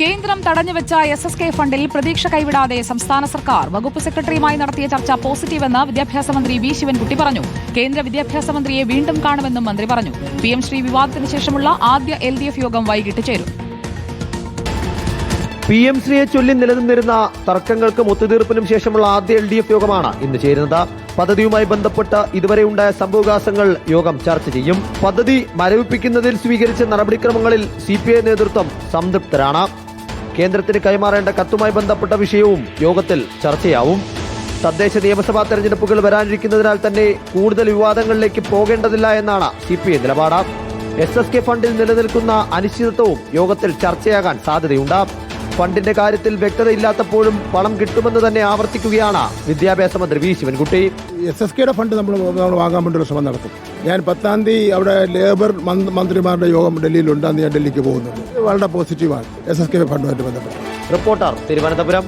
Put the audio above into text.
കേന്ദ്രം തടഞ്ഞുവെച്ച S S K ഫണ്ടിൽ പ്രതീക്ഷ കൈവിടാതെ സംസ്ഥാന സർക്കാർ വകുപ്പ് സെക്രട്ടറിയുമായി നടത്തിയ ചർച്ച പോസിറ്റീവെന്ന് വിദ്യാഭ്യാസ മന്ത്രി വി ശിവൻകുട്ടി പറഞ്ഞു. കേന്ദ്ര വിദ്യാഭ്യാസ മന്ത്രിയെ വീണ്ടും കാണുമെന്നും മന്ത്രി പറഞ്ഞു. പി എം ശ്രീ വിവാദത്തിന് ശേഷമുള്ള ആദ്യ എൽ ഡി എഫ് യോഗം വൈകിട്ട് ചേരും. പി എം ശ്രീയെ ചൊല്ലി നിലനിന്നിരുന്ന തർക്കങ്ങൾക്കും ഒത്തുതീർപ്പിനും ശേഷമുള്ള ആദ്യ എൽ ഡി എഫ് യോഗമാണ് ഇന്ന് ചേരുന്നത്. പദ്ധതിയുമായി ബന്ധപ്പെട്ട് ഇതുവരെ ഉണ്ടായ സംഭവവികാസങ്ങൾ യോഗം ചർച്ച ചെയ്യും. പദ്ധതി മരവിപ്പിക്കുന്നതിൽ സ്വീകരിച്ച നടപടിക്രമങ്ങളിൽ സി നേതൃത്വം സംതൃപ്തരാണ്. കേന്ദ്രത്തിന് കൈമാറേണ്ട കത്തുമായി ബന്ധപ്പെട്ട വിഷയവും യോഗത്തിൽ ചർച്ചയാവും. തദ്ദേശ നിയമസഭാ തെരഞ്ഞെടുപ്പുകൾ വരാനിരിക്കുന്നതിനാൽ തന്നെ കൂടുതൽ വിവാദങ്ങളിലേക്ക് പോകേണ്ടതില്ല എന്നാണ് സി പി ഐ നിലപാട്. എസ് എസ് കെ ഫണ്ടിൽ നിലനിൽക്കുന്ന അനിശ്ചിതത്വവും യോഗത്തിൽ ചർച്ചയാകാൻ സാധ്യതയുണ്ട്. ഫണ്ടിന്റെ കാര്യത്തിൽ വ്യക്തതയില്ലാത്തപ്പോഴും പണം കിട്ടുമെന്ന് തന്നെ ആവർത്തിക്കുകയാണ് വിദ്യാഭ്യാസ മന്ത്രി വി ശിവൻകുട്ടി. എസ് എസ് കെയുടെ ഫണ്ട് നമ്മൾ വാങ്ങാൻ വേണ്ടി ഒരു ശ്രമം നടത്തും. ഞാൻ പത്താം തീയതി അവിടെ ലേബർ മന്ത്രിമാരുടെ യോഗം ഡൽഹിയിൽ അന്ന് ഞാൻ ഡൽഹിക്ക് പോകുന്നുണ്ട് വളരെ പോസിറ്റീവാണ് എസ് എസ് കെ ഫണ്ടുമായിട്ട് ബന്ധപ്പെട്ട് റിപ്പോർട്ടർ തിരുവനന്തപുരം.